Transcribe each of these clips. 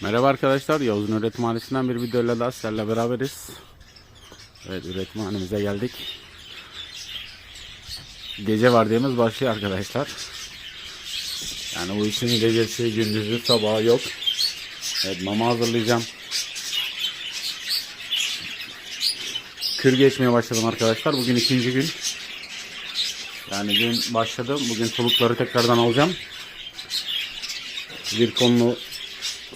Merhaba arkadaşlar, Yavuz'un üretimhanesinden bir videoyla daha sizlerle beraberiz. Evet, üretimhanemize geldik. Gece vardiyamız başlıyor arkadaşlar. Yani bu işin gecesi, gündüzü, sabahı yok. Evet, mama hazırlayacağım. Kür geçmeye başladım arkadaşlar. Bugün ikinci gün. Yani dün başladım. Bugün solukları tekrardan alacağım. Bir konulu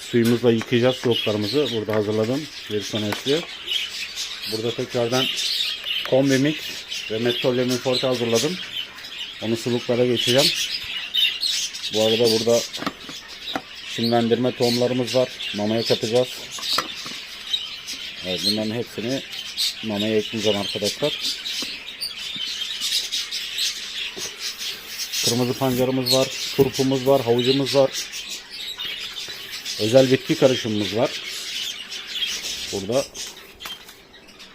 suyumuzla yıkayacağız soğuklarımızı. Burada hazırladım. Bir sonrası. Burada tekrardan kombi mix ve metrolemin forte hazırladım. Onu suluklara geçeceğim. Bu arada burada şimlendirme tohumlarımız var. Mamaya katacağız. Evet, bunların hepsini mamaya ekleyeceğim arkadaşlar. Kırmızı pancarımız var, turpumuz var, havucumuz var. Özel bitki karışımımız var. Burada.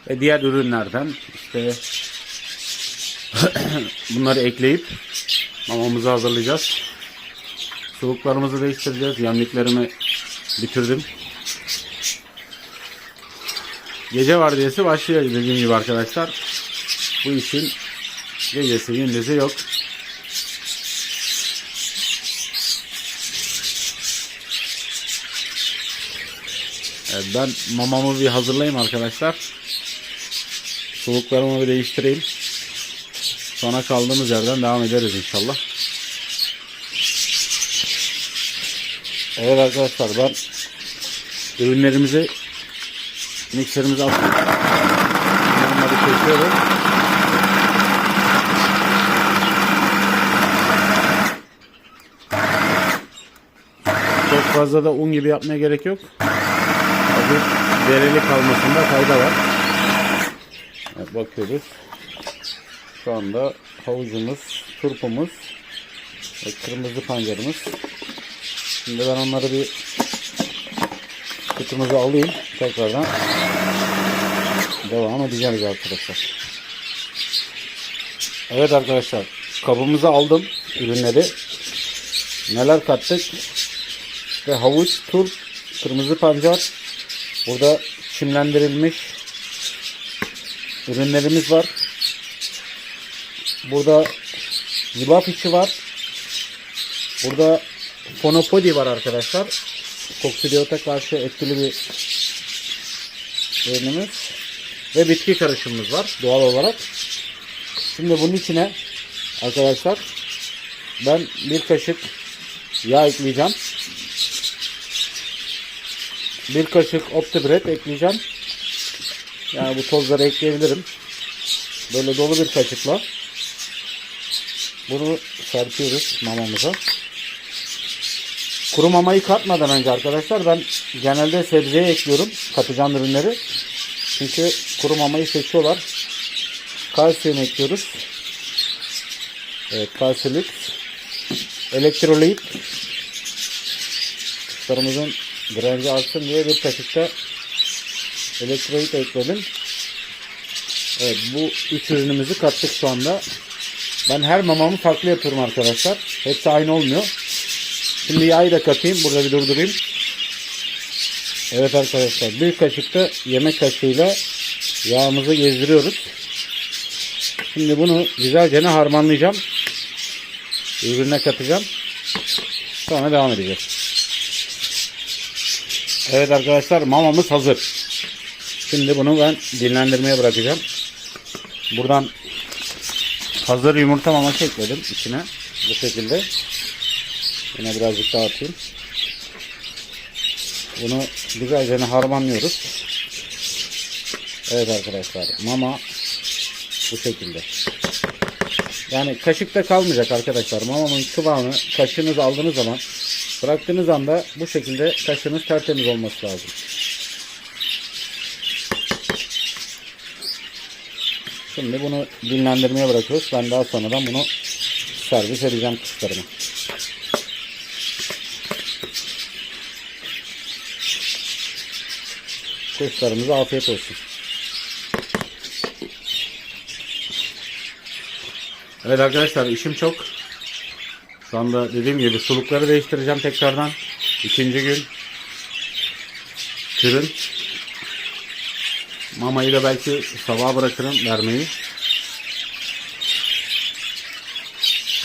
Ve diğer ürünlerden işte bunları ekleyip mamamızı hazırlayacağız. Soğuklarımızı değiştireceğiz. Yemliklerimi bitirdim. Gece vardiyası başlıyor dediğim gibi arkadaşlar. Bu işin gecesi gündüzü yok. Evet, ben mamamı bir hazırlayayım arkadaşlar. Soğuklarımı bir değiştireyim. Sonra kaldığımız yerden devam ederiz inşallah. Evet arkadaşlar ben ürünlerimizi mikserimize atıyorum. Onları kesiyorum. Çok fazla da un gibi yapmaya gerek yok. Hafif dereli kalmasında fayda var. Evet, bakıyoruz. Şu anda havucumuz, turpumuz ve kırmızı pancarımız. Şimdi ben onları bir kutumuza alayım. Tekrardan devam edeceğiz arkadaşlar. Evet arkadaşlar kabımıza aldım ürünleri. Neler kattık? İşte havuç, turp, kırmızı pancar, Burada çimlendirilmiş ürünlerimiz var. Burada yulaf içi var. Burada fonopodi var arkadaşlar. Koksidiyota karşı etkili bir ürünümüz. Ve bitki karışımımız var doğal olarak. Şimdi bunun içine arkadaşlar ben bir kaşık yağ ekleyeceğim. Bir kaşık optibret ekleyeceğim. Yani bu tozları ekleyebilirim. Böyle dolu bir kaşıkla bunu serpiyoruz mamamıza. Kuru mamayı katmadan önce arkadaşlar ben genelde sebzeye ekliyorum katacağım ürünleri. Çünkü kuru mamayı seçiyorlar. Kalsiyum ekliyoruz. Evet kalsiyum. Elektrolit. Kuşlarımızın direnci artsın diye bir kaşıkta elektrolit ekledim. Evet bu üç ürünümüzü kattık şu anda. Ben her mamamı farklı yapıyorum arkadaşlar. Hepsi aynı olmuyor. Şimdi yağı da katayım. Burada bir durdurayım. Evet arkadaşlar bir kaşıkta yemek kaşığıyla yağımızı gezdiriyoruz. Şimdi bunu güzelce harmanlayacağım. Birbirine katacağım. Sonra devam edeceğiz. Evet arkadaşlar mamamız hazır. Şimdi bunu ben dinlendirmeye bırakacağım. Buradan hazır yumurta maması ekledim içine. Bu şekilde. Yine birazcık daha atayım. Bunu güzelce harmanlıyoruz. Evet arkadaşlar mama bu şekilde. Yani kaşıkta kalmayacak arkadaşlar. Mamamın kıvamı kaşığınızı aldığınız zaman bıraktığınız anda bu şekilde kaşığınız tertemiz olması lazım. Şimdi bunu dinlendirmeye bırakıyoruz. Ben daha sonradan bunu servis edeceğim kuşlarıma. Kuşlarımıza afiyet olsun. Evet arkadaşlar işim çok. Şu anda dediğim gibi sulukları değiştireceğim tekrardan. İkinci gün. türün. Mamayı da belki sabaha bırakırım vermeyi.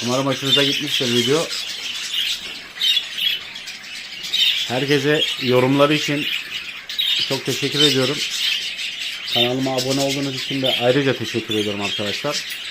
Umarım hoşunuza gitmiştir video. Herkese yorumları için çok teşekkür ediyorum. Kanalıma abone olduğunuz için de ayrıca teşekkür ediyorum arkadaşlar.